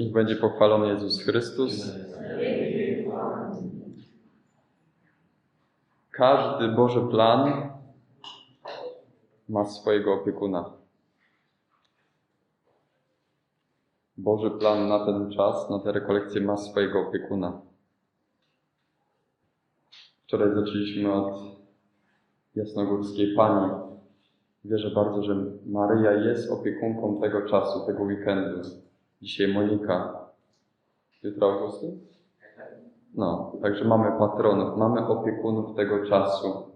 Niech będzie pochwalony Jezus Chrystus. Każdy Boży plan ma swojego opiekuna. Boży plan na ten czas, na tę rekolekcję ma swojego opiekuna. Wczoraj zaczęliśmy od jasnogórskiej pani. Wierzę bardzo, że Maryja jest opiekunką tego czasu, tego weekendu. Dzisiaj Monika. Jutro Augustyn? No, także mamy patronów, mamy opiekunów tego czasu,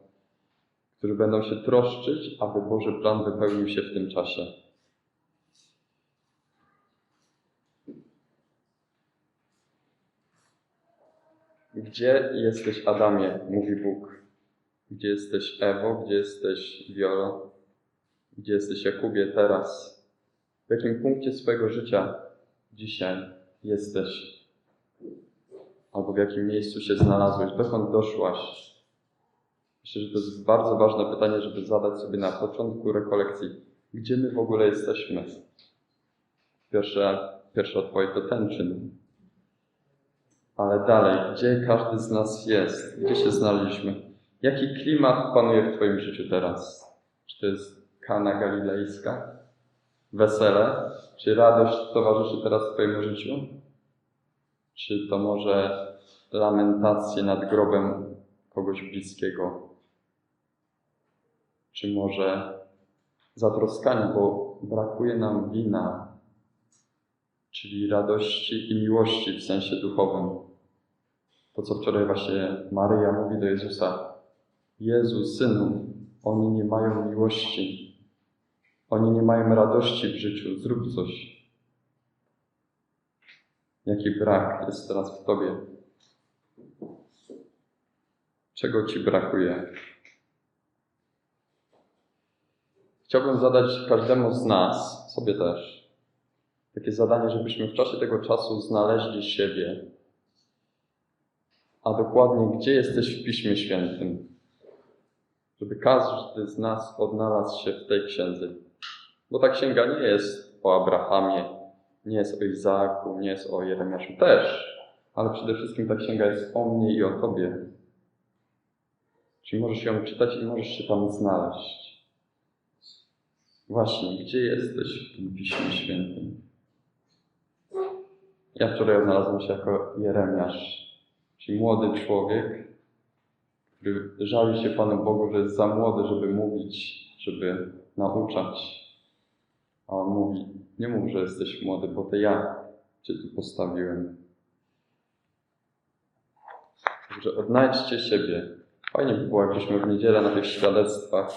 którzy będą się troszczyć, aby Boży plan wypełnił się w tym czasie. Gdzie jesteś, Adamie? mówi Bóg. Gdzie jesteś, Ewo? Gdzie jesteś, Wiolo? Gdzie jesteś, Jakubie, teraz? W jakim punkcie swojego życia dzisiaj jesteś? Albo w jakim miejscu się znalazłeś? Dokąd doszłaś? Myślę, że to jest bardzo ważne pytanie, żeby zadać sobie na początku rekolekcji. Gdzie my w ogóle jesteśmy? Pierwsza, pierwsza odpowiedź to ten czyn. Ale dalej, gdzie każdy z nas jest? Gdzie się znaleźliśmy? Jaki klimat panuje w Twoim życiu teraz? Czy to jest Kana Galilejska? Wesele? Czy radość towarzyszy teraz Twojemu życiu? Czy to może lamentacje nad grobem kogoś bliskiego? Czy może zatroskanie, bo brakuje nam wina, czyli radości i miłości w sensie duchowym. To, co wczoraj właśnie Maryja mówi do Jezusa. Jezu, Synu, oni nie mają miłości. Oni nie mają radości w życiu. Zrób coś. Jaki brak jest teraz w Tobie? Czego Ci brakuje? Chciałbym zadać każdemu z nas, sobie też, takie zadanie, żebyśmy w czasie tego czasu znaleźli siebie, a dokładnie gdzie jesteś w Piśmie Świętym. Żeby każdy z nas odnalazł się w tej księdze. Bo ta księga nie jest o Abrahamie, nie jest o Izaaku, nie jest o Jeremiaszu też, ale przede wszystkim ta księga jest o mnie i o Tobie. Czyli możesz ją czytać i możesz się tam znaleźć. Właśnie, gdzie jesteś w tym Piśmie Świętym? Ja wczoraj odnalazłem się jako Jeremiasz, czyli młody człowiek, który żali się Panu Bogu, że jest za młody, żeby mówić, żeby nauczać. A on mówi, nie mów, że jesteś młody, bo to ja Cię tu postawiłem. Także odnajdźcie siebie. Fajnie by było, jakbyśmy w niedzielę na tych świadectwach,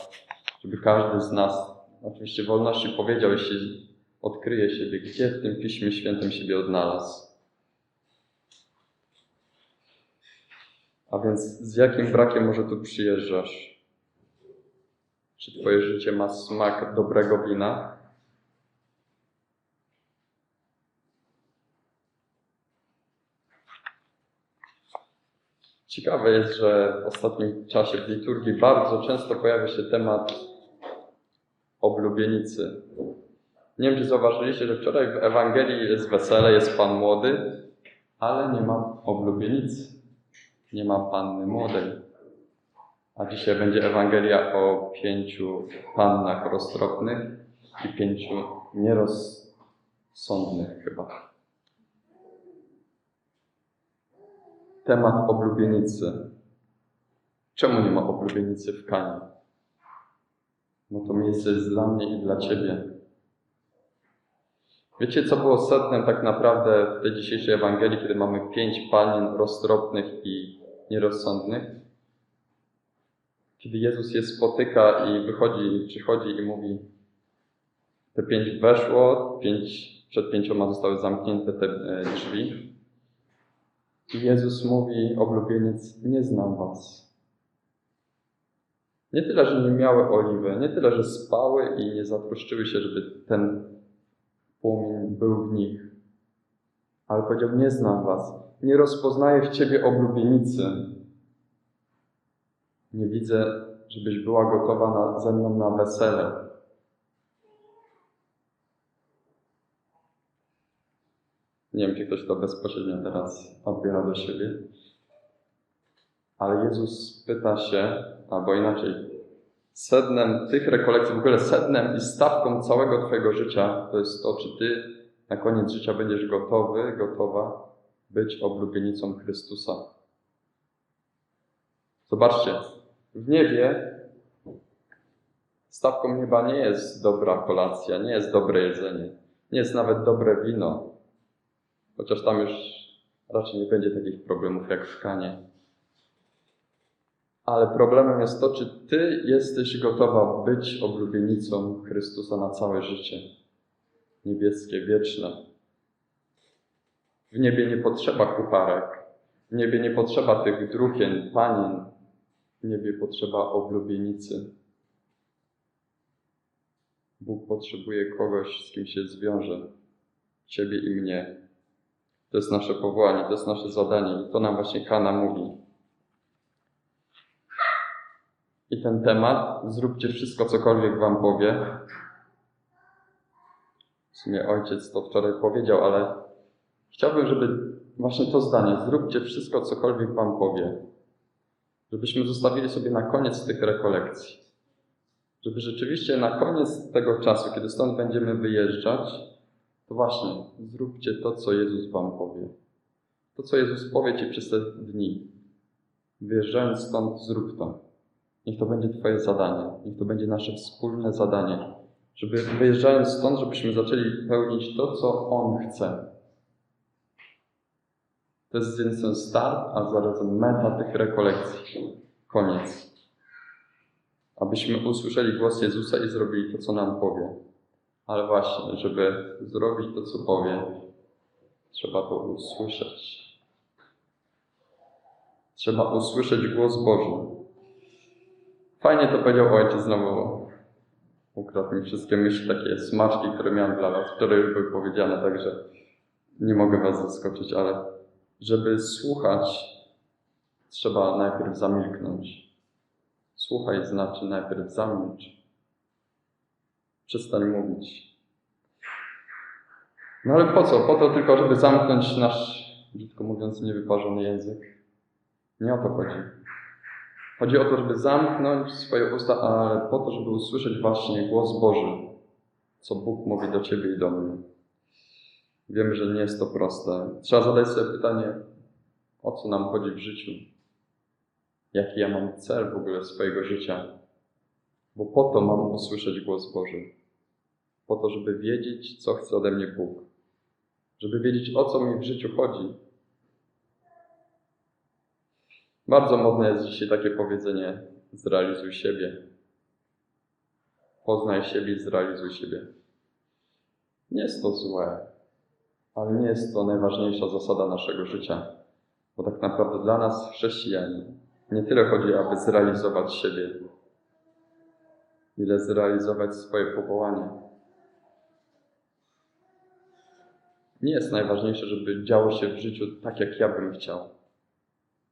żeby każdy z nas, oczywiście wolności powiedział, jeśli odkryje siebie, gdzie w tym Piśmie Świętym siebie odnalazł. A więc z jakim brakiem może tu przyjeżdżasz? Czy Twoje życie ma smak dobrego wina? Ciekawe jest, że w ostatnim czasie w liturgii bardzo często pojawia się temat oblubienicy. Nie wiem, czy zauważyliście, że wczoraj w Ewangelii jest wesele, jest Pan młody, ale nie ma oblubienicy. Nie ma Panny młodej. A dzisiaj będzie Ewangelia o pięciu pannach roztropnych i pięciu nierozsądnych chyba. Temat oblubienicy. Czemu nie ma oblubienicy w Kanie? No to miejsce jest dla mnie i dla Ciebie. Wiecie, co było sednem tak naprawdę w tej dzisiejszej Ewangelii, kiedy mamy pięć panien roztropnych i nierozsądnych? Kiedy Jezus je spotyka i wychodzi, przychodzi i mówi, te pięć weszło, pięć, przed pięcioma zostały zamknięte te e, drzwi. Jezus mówi, oblubieniec, nie znam was. Nie tyle, że nie miały oliwy, nie tyle, że spały i nie zatroszczyły się, żeby ten płomień był w nich. Ale powiedział, nie znam was. Nie rozpoznaję w ciebie oblubienicy. Nie widzę, żebyś była gotowa na, ze mną na wesele. Nie wiem, czy ktoś to bezpośrednio teraz odbiera do siebie. Ale Jezus pyta się, albo inaczej, sednem tych rekolekcji, w ogóle sednem i stawką całego Twojego życia to jest to, czy Ty na koniec życia będziesz gotowy, gotowa być oblubienicą Chrystusa. Zobaczcie, w niebie stawką nieba nie jest dobra kolacja, nie jest dobre jedzenie, nie jest nawet dobre wino, chociaż tam już raczej nie będzie takich problemów jak w Kanie. Ale problemem jest to, czy Ty jesteś gotowa być oblubienicą Chrystusa na całe życie. Niebieskie, wieczne. W niebie nie potrzeba kucharek. W niebie nie potrzeba tych druchien, panien. W niebie potrzeba oblubienicy. Bóg potrzebuje kogoś, z kim się zwiąże. Ciebie i mnie. To jest nasze powołanie, to jest nasze zadanie. I to nam właśnie Kana mówi. I ten temat, zróbcie wszystko, cokolwiek wam powie. W sumie ojciec to wczoraj powiedział, ale chciałbym, żeby właśnie to zdanie, zróbcie wszystko, cokolwiek wam powie. Żebyśmy zostawili sobie na koniec tych rekolekcji. Żeby rzeczywiście na koniec tego czasu, kiedy stąd będziemy wyjeżdżać, to właśnie zróbcie to, co Jezus wam powie. To, co Jezus powie ci przez te dni. Wyjeżdżając stąd, zrób to. Niech to będzie Twoje zadanie, niech to będzie nasze wspólne zadanie, żeby wyjeżdżając stąd, żebyśmy zaczęli pełnić to, co On chce. To jest więc ten start, a zarazem meta tych rekolekcji. Koniec. Abyśmy usłyszeli głos Jezusa i zrobili to, co nam powie. Ale właśnie, żeby zrobić to, co powie, trzeba to usłyszeć. Trzeba usłyszeć głos Boży. Fajnie to powiedział ojciec znowu. Ukradł mi wszystkie myśli, takie smaczki, które miałem dla was. Wczoraj już były powiedziane, także nie mogę was zaskoczyć, ale żeby słuchać, trzeba najpierw zamilknąć. Słuchaj znaczy najpierw zamilcz. Przestań mówić. No ale po co? Po to tylko, żeby zamknąć nasz, brzydko mówiąc, niewyparzony język. Nie o to chodzi. Chodzi o to, żeby zamknąć swoje usta, ale po to, żeby usłyszeć właśnie głos Boży, co Bóg mówi do Ciebie i do mnie. Wiemy, że nie jest to proste. Trzeba zadać sobie pytanie, o co nam chodzi w życiu? Jaki ja mam cel w ogóle swojego życia? Bo po to mam usłyszeć głos Boży. Po to, żeby wiedzieć, co chce ode mnie Bóg. Żeby wiedzieć, o co mi w życiu chodzi, bardzo modne jest dzisiaj takie powiedzenie: zrealizuj siebie. Poznaj siebie i zrealizuj siebie. Nie jest to złe, ale nie jest to najważniejsza zasada naszego życia. Bo tak naprawdę dla nas, chrześcijan, nie tyle chodzi, aby zrealizować siebie, ile zrealizować swoje powołanie. Nie jest najważniejsze, żeby działo się w życiu tak, jak ja bym chciał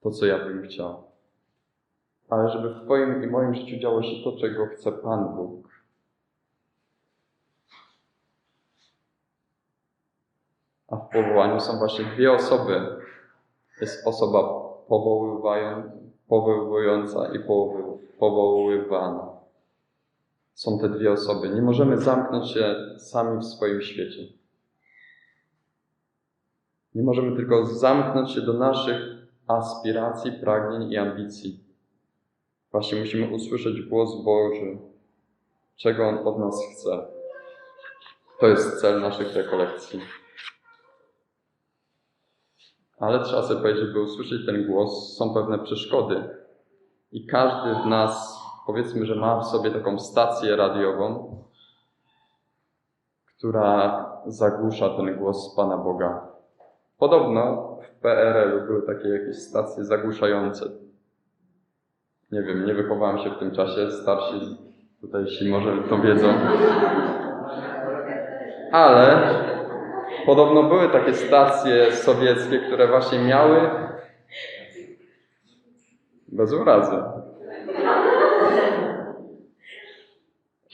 to, co ja bym chciał. Ale żeby w Twoim i moim życiu działo się to, czego chce Pan Bóg. A w powołaniu są właśnie dwie osoby. Jest osoba powołująca i powoływana. Są te dwie osoby. Nie możemy zamknąć się sami w swoim świecie. Nie możemy tylko zamknąć się do naszych aspiracji, pragnień i ambicji. Właśnie musimy usłyszeć głos Boży, czego On od nas chce. To jest cel naszych rekolekcji. Ale trzeba sobie powiedzieć, żeby usłyszeć ten głos, są pewne przeszkody. I każdy w nas, powiedzmy, że ma w sobie taką stację radiową, która zagłusza ten głos Pana Boga. Podobno w PRL-u były takie jakieś stacje zagłuszające. Nie wiem, nie wychowałem się w tym czasie, starsi tutaj ci może to wiedzą. Ale podobno były takie stacje sowieckie, które właśnie miały bez urazy.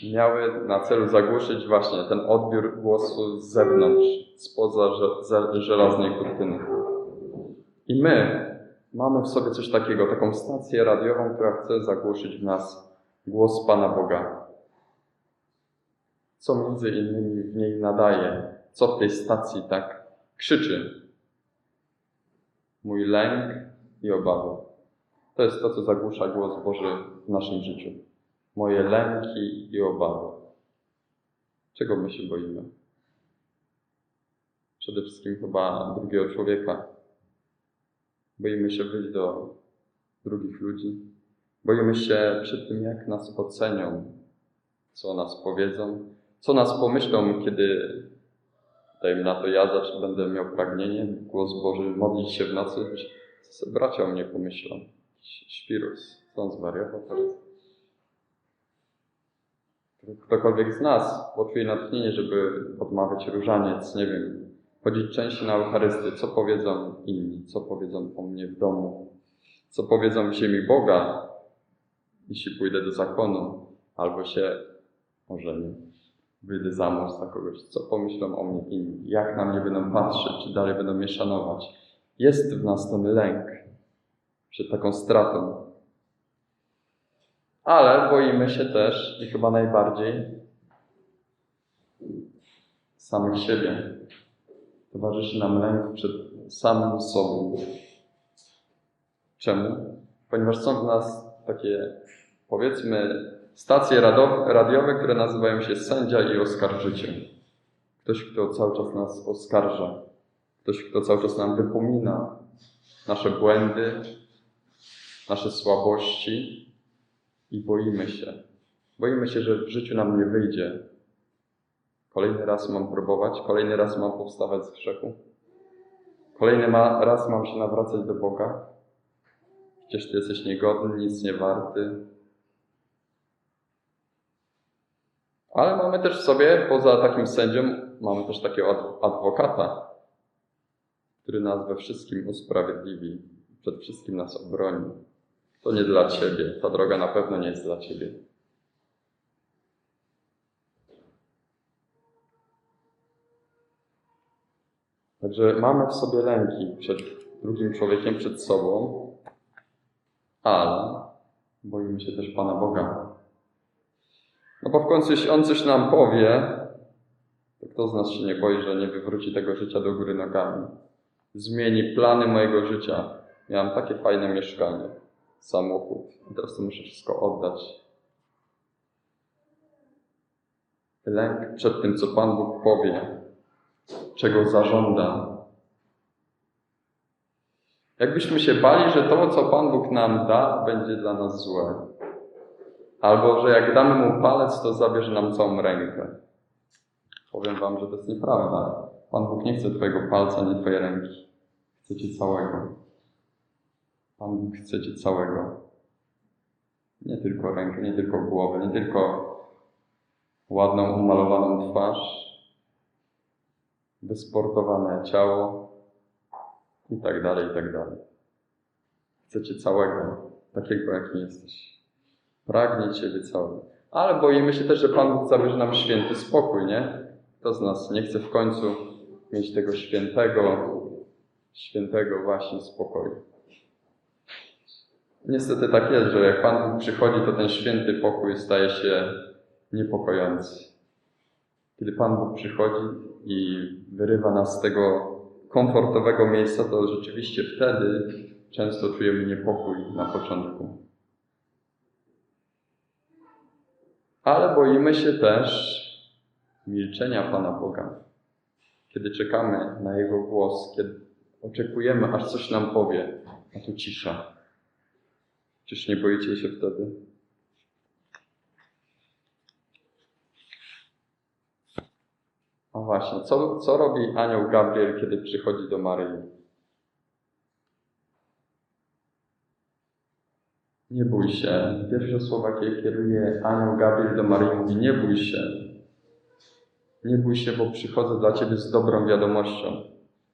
Miały na celu zagłuszyć właśnie ten odbiór głosu z zewnątrz, spoza żelaznej kurtyny. I my mamy w sobie coś takiego, taką stację radiową, która chce zagłuszyć w nas głos Pana Boga. Co między innymi w niej nadaje, co w tej stacji tak krzyczy. Mój lęk i obawy. To jest to, co zagłusza głos Boży w naszym życiu. Moje lęki i obawy. Czego my się boimy? Przede wszystkim chyba drugiego człowieka. Boimy się wyjść do drugich ludzi. Boimy się przed tym, jak nas ocenią, co nas powiedzą, co nas pomyślą, kiedy, dajmy na to, ja zacz- będę miał pragnienie, głos Boży, modlić się w nocy, co bracia o mnie pomyślą. Jakiś Świrus, co on zwariował teraz? Ktokolwiek z nas poczuje natchnienie, żeby odmawiać różaniec, nie wiem, chodzić częściej na Eucharystię, co powiedzą inni, co powiedzą o mnie w domu, co powiedzą w ziemi Boga, jeśli pójdę do zakonu, albo się ożenię, wyjdę za mąż za kogoś, co pomyślą o mnie inni, jak na mnie będą patrzeć, czy dalej będą mnie szanować. Jest w nas ten lęk przed taką stratą. Ale boimy się też i chyba najbardziej samych siebie. Towarzyszy nam lęk przed samym sobą. Czemu? Ponieważ są w nas takie, powiedzmy, stacje radiowe, które nazywają się sędzia i oskarżyciel. Ktoś, kto cały czas nas oskarża. Ktoś, kto cały czas nam wypomina nasze błędy, nasze słabości i boimy się. Boimy się, że w życiu nam nie wyjdzie. Kolejny raz mam próbować, kolejny raz mam powstawać z grzechu. Kolejny ma, raz mam się nawracać do Boga. Przecież Ty jesteś niegodny, nic nie warty. Ale mamy też w sobie, poza takim sędzią, mamy też takiego ad- adwokata, który nas we wszystkim usprawiedliwi, przed wszystkim nas obroni. To nie dla Ciebie, ta droga na pewno nie jest dla Ciebie. Także mamy w sobie lęki przed drugim człowiekiem, przed sobą, ale boimy się też Pana Boga. No bo w końcu, jeśli On coś nam powie, to kto z nas się nie boi, że nie wywróci tego życia do góry nogami? Zmieni plany mojego życia. Miałem takie fajne mieszkanie, samochód, i teraz to muszę wszystko oddać. Lęk przed tym, co Pan Bóg powie, czego zażąda. Jakbyśmy się bali, że to, co Pan Bóg nam da, będzie dla nas złe. Albo, że jak damy Mu palec, to zabierze nam całą rękę. Powiem Wam, że to jest nieprawda. Pan Bóg nie chce Twojego palca, nie Twojej ręki. Chce Cię całego. Pan chce Cię całego. Nie tylko rękę, nie tylko głowę, nie tylko ładną, umalowaną twarz, wysportowane ciało i tak dalej, i tak dalej. Chcecie całego, takiego jakim jesteś. Pragnie Ciebie całego. Ale boimy się też, że Pan zabierze nam święty spokój, nie? Kto z nas nie chce w końcu mieć tego świętego, świętego właśnie spokoju? Niestety tak jest, że jak Pan Bóg przychodzi, to ten święty pokój staje się niepokojący. Kiedy Pan Bóg przychodzi i wyrywa nas z tego komfortowego miejsca, to rzeczywiście wtedy często czujemy niepokój na początku. Ale boimy się też milczenia Pana Boga. Kiedy czekamy na Jego głos, kiedy oczekujemy, aż coś nam powie, a tu cisza. Czyż nie boicie się wtedy? A właśnie, co, co robi anioł Gabriel, kiedy przychodzi do Maryi? Nie bój się. Pierwsze słowa, jakie kieruje anioł Gabriel do Maryi, mówi: Nie bój się. Nie bój się, bo przychodzę dla ciebie z dobrą wiadomością.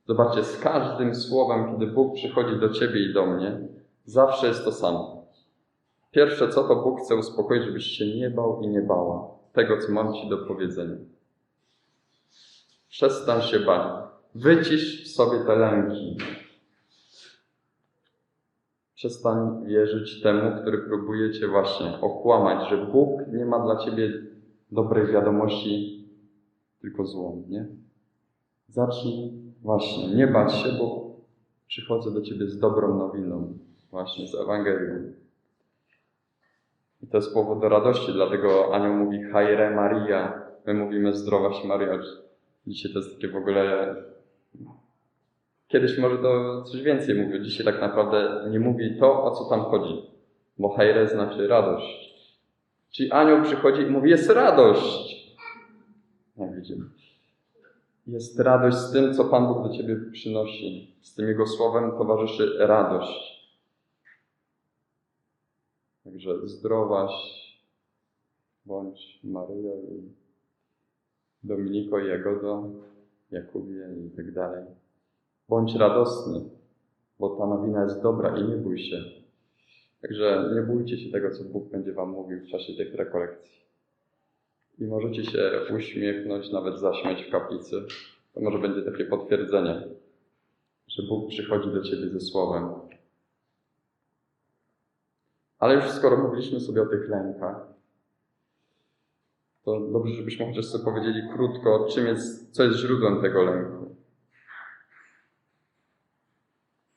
Zobaczcie, z każdym słowem, kiedy Bóg przychodzi do ciebie i do mnie, zawsze jest to samo. Pierwsze co, to Bóg chce uspokoić, żebyś się nie bał i nie bała. tego, co mam Ci do powiedzenia. Przestań się bać. Wycisz w sobie te lęki. Przestań wierzyć temu, który próbuje Cię właśnie okłamać, że Bóg nie ma dla Ciebie dobrej wiadomości, tylko złą, nie? Zacznij właśnie nie bać się, bo przychodzę do Ciebie z dobrą nowiną, właśnie z Ewangelią. I to jest powód do radości, dlatego anioł mówi Haire Maria, my mówimy zdrowaś Maria. Dzisiaj to jest takie w ogóle... Kiedyś może to coś więcej mówił, dzisiaj tak naprawdę nie mówi to, o co tam chodzi, bo Haire znaczy radość. Czyli anioł przychodzi i mówi, jest radość. Jak widzimy. Jest radość z tym, co Pan Bóg do Ciebie przynosi. Z tym Jego słowem towarzyszy radość. Także zdrowaś bądź Maryjo i Dominiko i Jagodo, Jakubie i tak dalej. Bądź radosny, bo ta nowina jest dobra i nie bój się. Także nie bójcie się tego, co Bóg będzie Wam mówił w czasie tych rekolekcji. I możecie się uśmiechnąć, nawet zaśmiać w kaplicy. To może będzie takie potwierdzenie, że Bóg przychodzi do Ciebie ze Słowem. Ale już skoro mówiliśmy sobie o tych lękach, to dobrze, żebyśmy chociaż sobie powiedzieli krótko, czym jest, co jest źródłem tego lęku.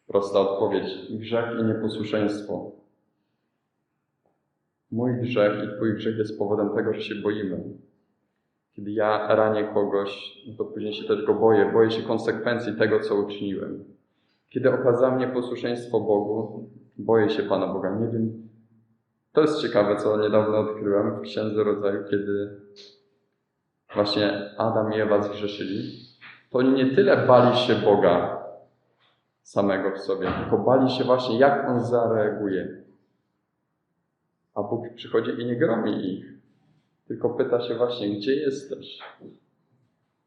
Prosta odpowiedź. Grzech i nieposłuszeństwo. Mój grzech i Twój grzech jest powodem tego, że się boimy. Kiedy ja ranię kogoś, to później się też go boję. Boję się konsekwencji tego, co uczyniłem. Kiedy okazałem nieposłuszeństwo Bogu, boję się Pana Boga. Nie wiem. To jest ciekawe, co niedawno odkryłem w Księdze Rodzaju, kiedy właśnie Adam i Ewa zgrzeszyli. To oni nie tyle bali się Boga samego w sobie, tylko bali się właśnie, jak On zareaguje. A Bóg przychodzi i nie gromi ich, tylko pyta się właśnie, gdzie jesteś?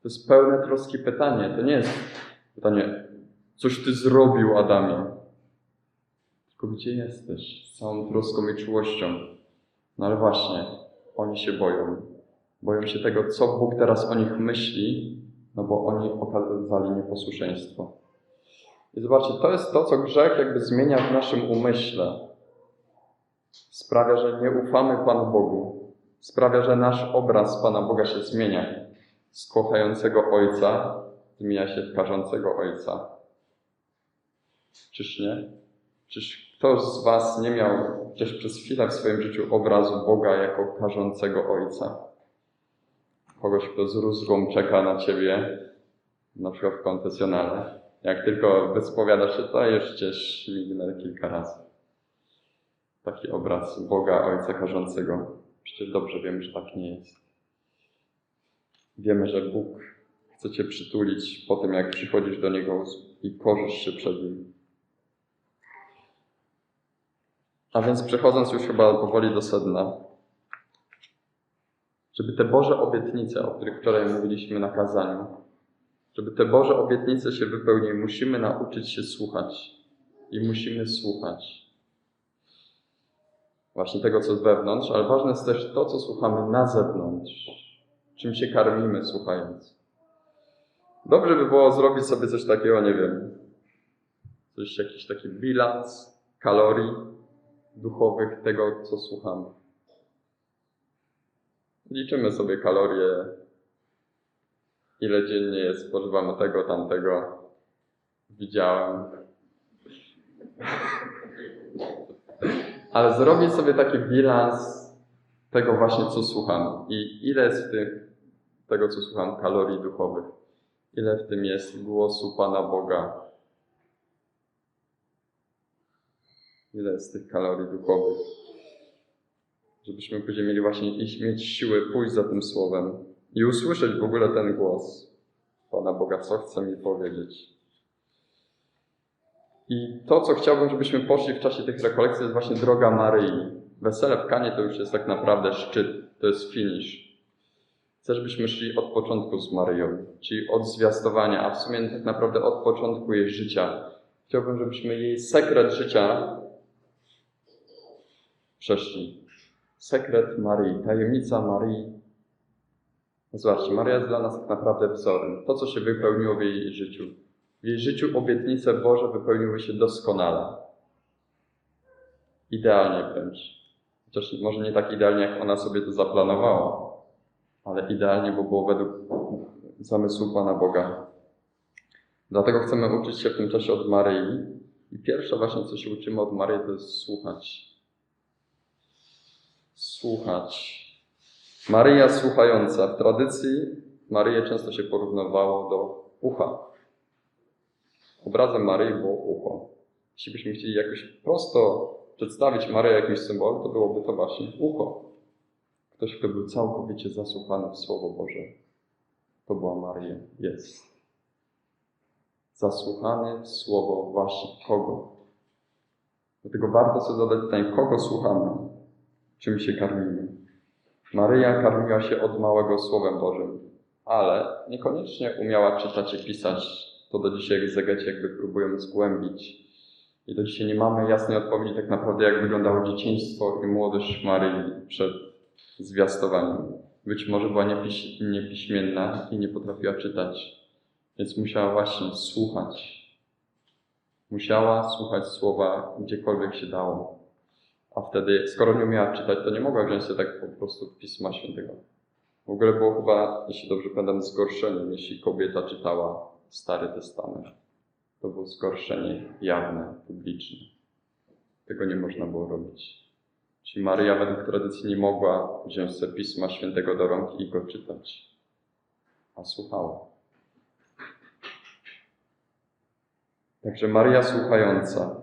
To jest pełne troski pytanie. To nie jest pytanie, coś ty zrobił, Adamie. Gdzie jesteś? Z całą troską i czułością. No ale właśnie, oni się boją. Boją się tego, co Bóg teraz o nich myśli, no bo oni okazali nieposłuszeństwo. I zobaczcie, to jest to, co grzech jakby zmienia w naszym umyśle sprawia, że nie ufamy Panu Bogu, sprawia, że nasz obraz Pana Boga się zmienia. Z kochającego Ojca zmienia się w karzącego Ojca. Czyż nie? Czyż ktoś z Was nie miał chociaż przez chwilę w swoim życiu obrazu Boga jako karzącego Ojca? Kogoś, kto z rózgą czeka na Ciebie, na przykład w konfesjonale. Jak tylko wyspowiadasz się, to już Cię śmignę kilka razy taki obraz Boga Ojca Karzącego. Przecież dobrze wiemy, że tak nie jest. Wiemy, że Bóg chce Cię przytulić po tym, jak przychodzisz do Niego i korzysz się przed Nim. A więc przechodząc już chyba powoli do sedna, żeby te Boże obietnice, o których wczoraj mówiliśmy na kazaniu, żeby te Boże obietnice się wypełniły, musimy nauczyć się słuchać. I musimy słuchać właśnie tego, co jest wewnątrz, ale ważne jest też to, co słuchamy na zewnątrz, czym się karmimy słuchając. Dobrze by było zrobić sobie coś takiego, nie wiem, coś, jakiś taki bilans kalorii duchowych tego, co słuchamy. Liczymy sobie kalorie, ile dziennie spożywamy tego, tamtego. Widziałem ale zrobić sobie taki bilans tego właśnie, co słucham i ile jest w tym, tego, co słucham, kalorii duchowych, ile w tym jest głosu Pana Boga, ile jest tych kalorii duchowych, żebyśmy później mieli właśnie iść, mieć siłę pójść za tym słowem i usłyszeć w ogóle ten głos Pana Boga, co chce mi powiedzieć. I to, co chciałbym, żebyśmy poszli w czasie tych rekolekcji, jest właśnie droga Maryi. Wesele w Kanie to już jest tak naprawdę szczyt, to jest finish. Chcę, żebyśmy szli od początku z Maryją, czyli od zwiastowania, a w sumie tak naprawdę od początku jej życia. Chciałbym, żebyśmy jej sekret życia przeszli. Sekret Maryi, tajemnica Maryi Zobaczcie, Maria jest dla nas tak naprawdę wzorem. To, co się wypełniło w jej życiu. W jej życiu obietnice Boże wypełniły się doskonale. Idealnie wręcz. Chociaż może nie tak idealnie, jak ona sobie to zaplanowała, ale idealnie, bo było według zamysłu Pana Boga. Dlatego chcemy uczyć się w tym czasie od Maryi. I pierwsze właśnie, co się uczymy od Maryi, to jest słuchać. Słuchać. Maryja słuchająca. W tradycji Maryję często się porównywało do ucha. Obrazem Maryi było ucho. Jeśli byśmy chcieli jakoś prosto przedstawić Maryję jakimś symbolem, to byłoby to właśnie ucho. Ktoś, kto był całkowicie zasłuchany w Słowo Boże. To była Maryja. Jest. Zasłuchany w Słowo właśnie kogo? Dlatego warto sobie zadać pytanie, kogo słuchamy? Czym się karmimy? Maryja karmiła się od małego Słowem Bożym, ale niekoniecznie umiała czytać i pisać. To do dzisiaj egzegeci jakby próbują zgłębić. I do dzisiaj nie mamy jasnej odpowiedzi tak naprawdę, jak wyglądało dzieciństwo i młodość Maryi przed zwiastowaniem. Być może była niepiś, niepiśmienna i nie potrafiła czytać, więc musiała właśnie słuchać. Musiała słuchać słowa gdziekolwiek się dało. A wtedy, skoro nie umiała czytać, to nie mogła wziąć się tak po prostu Pisma Świętego. W ogóle było chyba, jeśli dobrze pamiętam, zgorszeniem, jeśli kobieta czytała Stary Testament. To było zgorszenie jawne, publiczne. Tego nie można było robić. Czyli Maryja według tradycji nie mogła wziąć sobie Pisma Świętego do rąk i go czytać, a słuchała. Także Maryja słuchająca.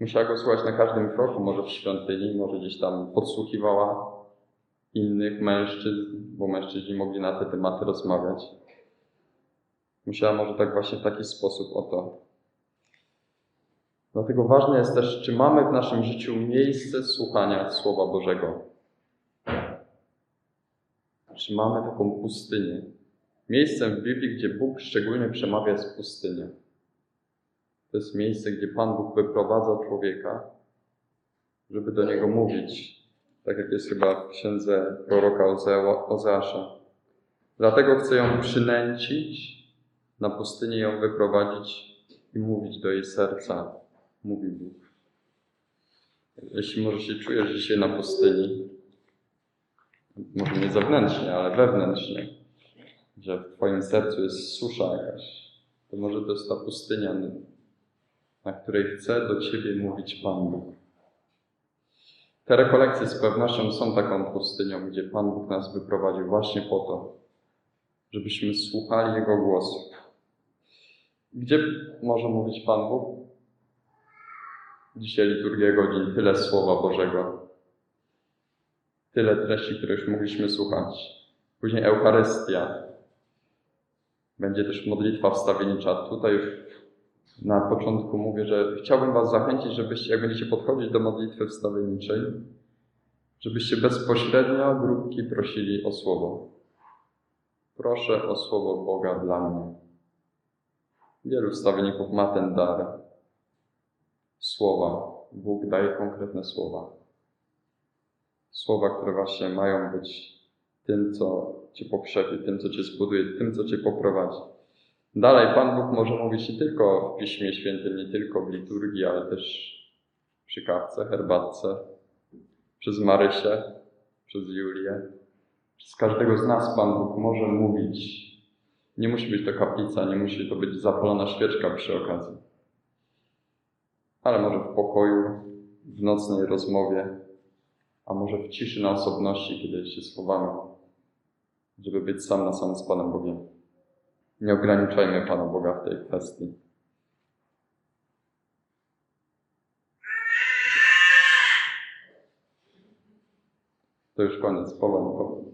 Musiała go słuchać na każdym kroku, może w świątyni, może gdzieś tam podsłuchiwała innych mężczyzn, bo mężczyźni mogli na te tematy rozmawiać. Musiała może tak właśnie w taki sposób o to. Dlatego ważne jest też, czy mamy w naszym życiu miejsce słuchania Słowa Bożego. Czy mamy taką pustynię? Miejscem w Biblii, gdzie Bóg szczególnie przemawia, jest pustynia. To jest miejsce, gdzie Pan Bóg wyprowadza człowieka, żeby do niego mówić. Tak jak jest chyba w księdze proroka Ozea- Ozeasza. Dlatego chcę ją przynęcić, na pustynię ją wyprowadzić i mówić do jej serca, mówi Bóg. Jeśli może się czujesz dzisiaj na pustyni, może nie zewnętrznie, ale wewnętrznie, że w Twoim sercu jest susza jakaś, to może to jest ta pustynia, na której chce do Ciebie mówić Pan Bóg. Te rekolekcje z pewnością są taką pustynią, gdzie Pan Bóg nas wyprowadził właśnie po to, żebyśmy słuchali Jego głosu. Gdzie może mówić Pan Bóg? Dzisiaj liturgia godzin, tyle Słowa Bożego, tyle treści, które już mogliśmy słuchać. Później Eucharystia. Będzie też modlitwa wstawiennicza. Tutaj już na początku mówię, że chciałbym Was zachęcić, żebyście, jak będziecie podchodzić do modlitwy wstawienniczej, żebyście bezpośrednio grupki prosili o Słowo. Proszę o Słowo Boga dla mnie. Wielu wstawienników ma ten dar. Słowa. Bóg daje konkretne słowa. Słowa, które właśnie mają być tym, co Cię pokrzepi, tym, co Cię zbuduje, tym, co Cię poprowadzi. Dalej, Pan Bóg może mówić nie tylko w Piśmie Świętym, nie tylko w liturgii, ale też przy kawce, herbatce, przez Marysię, przez Julię. Przez każdego z nas Pan Bóg może mówić. Nie musi być to kaplica, nie musi to być zapalona świeczka przy okazji. Ale może w pokoju, w nocnej rozmowie, a może w ciszy na osobności, kiedy się schowamy, żeby być sam na sam z Panem Bogiem. Nie ograniczajmy Pana Boga w tej kwestii. To już koniec, powoli.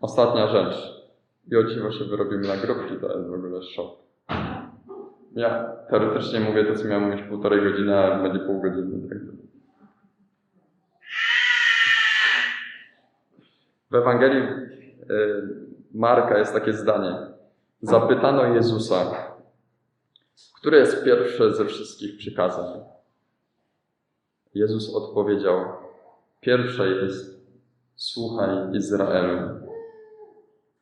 Ostatnia rzecz. I o dziwo się wyrobimy na grupki, to jest w ogóle szok. Ja teoretycznie mówię to, co miałem mówić półtorej godziny, a będzie pół godziny. Tak? W Ewangelii y, Marka jest takie zdanie. Zapytano Jezusa, które jest pierwsze ze wszystkich przykazań? Jezus odpowiedział: Pierwsze jest Słuchaj Izraelu.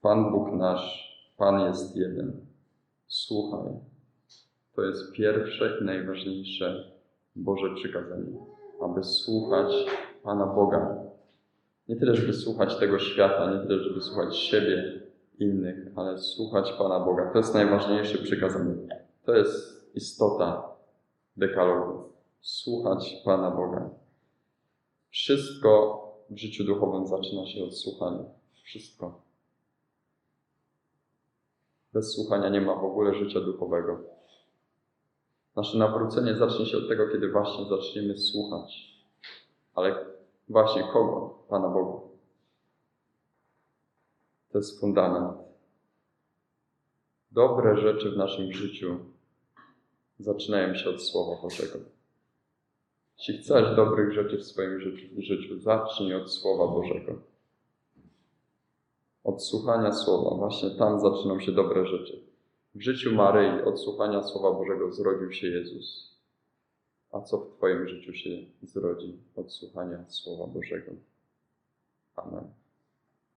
Pan Bóg nasz, Pan jest jeden. Słuchaj. To jest pierwsze i najważniejsze Boże przykazanie, aby słuchać Pana Boga. Nie tyle, żeby słuchać tego świata, nie tyle, żeby słuchać siebie, innych, ale słuchać Pana Boga. To jest najważniejsze przykazanie. To jest istota dekalogu. Słuchać Pana Boga. Wszystko w życiu duchowym zaczyna się od słuchania. Wszystko. Bez słuchania nie ma w ogóle życia duchowego. Nasze nawrócenie zacznie się od tego, kiedy właśnie zaczniemy słuchać. Ale właśnie kogo? Pana Boga. To jest fundament. Dobre rzeczy w naszym życiu zaczynają się od Słowa Bożego. Jeśli chcesz dobrych rzeczy w swoim życiu, życiu zacznij od Słowa Bożego. Od słuchania Słowa. Właśnie tam zaczynają się dobre rzeczy. W życiu Maryi od słuchania Słowa Bożego zrodził się Jezus. A co w Twoim życiu się zrodzi od słuchania Słowa Bożego? Amen.